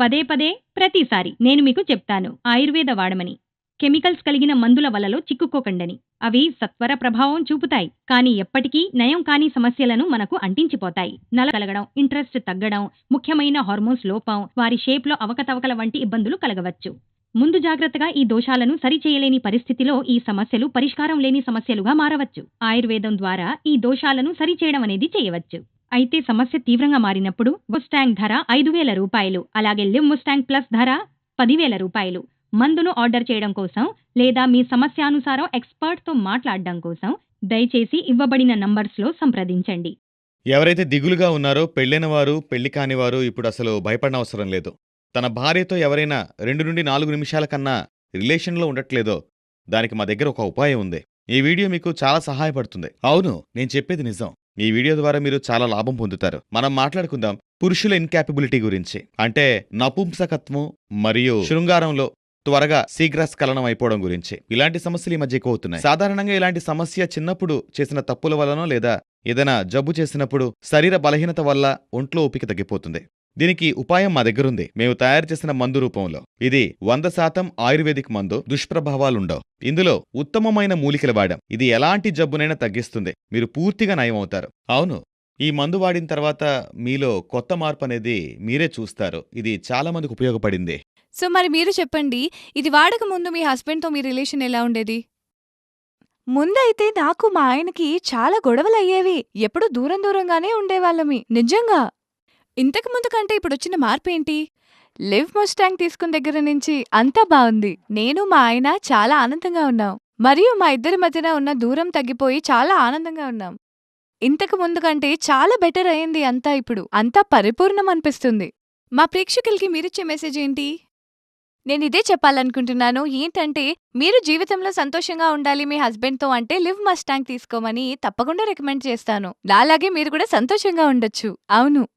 పదే పదే ప్రతిసారి నేను మీకు చెప్తాను. ఆయుర్వేద వాడమని. కెమికల్స్ కలిగిన మందుల వలలో చిక్కుకోకండని. అవి సత్వర ప్రభావం చూపుతాయి. కానీ ఎప్పటికీ నయం కాని సమస్యలను మనకు అంటించిపోతాయి. నల కలగడం ఇంట్రెస్ట్ తగ్గడం ముఖ్యమైన హార్మోన్స్ లోపం వారి షేప్లో అవకతవకల వంటి ఇబ్బందులు కలగవచ్చు. ముందు జాగ్రత్తగా ఈ దోషాలను సరిచేయలేని పరిస్థితిలో ఈ సమస్యలు పరిష్కారం లేని సమస్యలుగా మారవచ్చు. ఆయుర్వేదం ద్వారా ఈ దోషాలను సరిచేయడం అనేది చేయవచ్చు. అయితే సమస్య తీవ్రంగా మారినప్పుడు ముస్టాంగ్ ధర ఐదు వేల రూపాయలు అలాగే లివ్ ముస్టాంగ్ ప్లస్ ధర పదివేల రూపాయలు. మందును ఆర్డర్ చేయడం కోసం లేదా మీ సమస్యానుసారం ఎక్స్పర్ట్తో మాట్లాడడం కోసం దయచేసి ఇవ్వబడిన నంబర్స్లో సంప్రదించండి. ఎవరైతే దిగులుగా ఉన్నారో పెళ్ళైన వారు పెళ్ళి కాని వారు ఇప్పుడు అసలు భయపడనవసరం లేదు. తన భార్యతో ఎవరైనా రెండు నుండి నాలుగు నిమిషాల కన్నా రిలేషన్లో ఉండట్లేదో దానికి మా దగ్గర ఒక ఉపాయం ఉంది. ఈ వీడియో మీకు చాలా సహాయపడుతుంది. అవును నేను చెప్పేది నిజం. ఈ వీడియో ద్వారా మీరు చాలా లాభం పొందుతారు. మనం మాట్లాడుకుందాం పురుషుల ఇన్కాపబిలిటీ గురించి. అంటే నపుంసకత్వం మరియు శృంగారంలో త్వరగా శీఘ్రస్ఖలనం అయిపోవడం గురించి. ఇలాంటి సమస్యలు ఈ మధ్య ఎక్కువవుతున్నాయి సాధారణంగా ఇలాంటి సమస్య చిన్నప్పుడు చేసిన తప్పుల వల్లనో లేదా ఏదైనా జబ్బు చేసినప్పుడు శరీర బలహీనత వల్ల ఒంట్లో ఓపిక తగ్గిపోతుంది. దీనికి ఉపాయం మా దగ్గరుంది. మేము తయారు చేసిన మందు రూపంలో. ఇది వంద శాతం ఆయుర్వేదిక్ మందు దుష్ప్రభావాలుండవు. ఇందులో ఉత్తమమైన మూలికలు వాడాం. ఇది ఎలాంటి జబ్బునైనా తగ్గిస్తుంది. మీరు పూర్తిగా నయం అవుతారు అవును. ఈ మందు వాడిన తర్వాత మీలో కొత్త మార్పు అనేది మీరే చూస్తారు. ఇది చాలా మందికి ఉపయోగపడింది. సో మరి మీరు చెప్పండి ఇది వాడక ముందు మీ హస్బెండ్తో మీ రిలేషన్ ఎలా ఉండేది? ముందైతే నాకు మా ఆయనకి చాలా గొడవలు అయ్యేవి ఎప్పుడు దూరం దూరంగానే ఉండేవాళ్ళమి. నిజంగా ఇంతకు ముందు కంటే ఇప్పుడు వచ్చిన మార్పు ఏంటి లివ్ ముస్టాంగ్ తీసుకున్న దగ్గర నుంచి అంతా బాగుంది నేను మా ఆయన చాలా ఆనందంగా ఉన్నాం. మరియు మా ఇద్దరి మధ్యన ఉన్న దూరం తగ్గిపోయి చాలా ఆనందంగా ఉన్నాం. ఇంతకు ముందు కంటే చాలా బెటర్ అయింది అంతా ఇప్పుడు. అంతా పరిపూర్ణం అనిపిస్తుంది. మా ప్రేక్షకులకి మీరిచ్చే మెసేజ్ ఏంటి? నేను ఇదే చెప్పాలనుకుంటున్నాను. ఏంటంటే మీరు జీవితంలో సంతోషంగా ఉండాలి మీ హస్బెండ్తో అంటే లివ్ మస్టాంగ్ తీసుకోమని తప్పకుండా రికమెండ్ చేస్తాను. నాలాగే మీరు కూడా సంతోషంగా ఉండొచ్చు. అవును.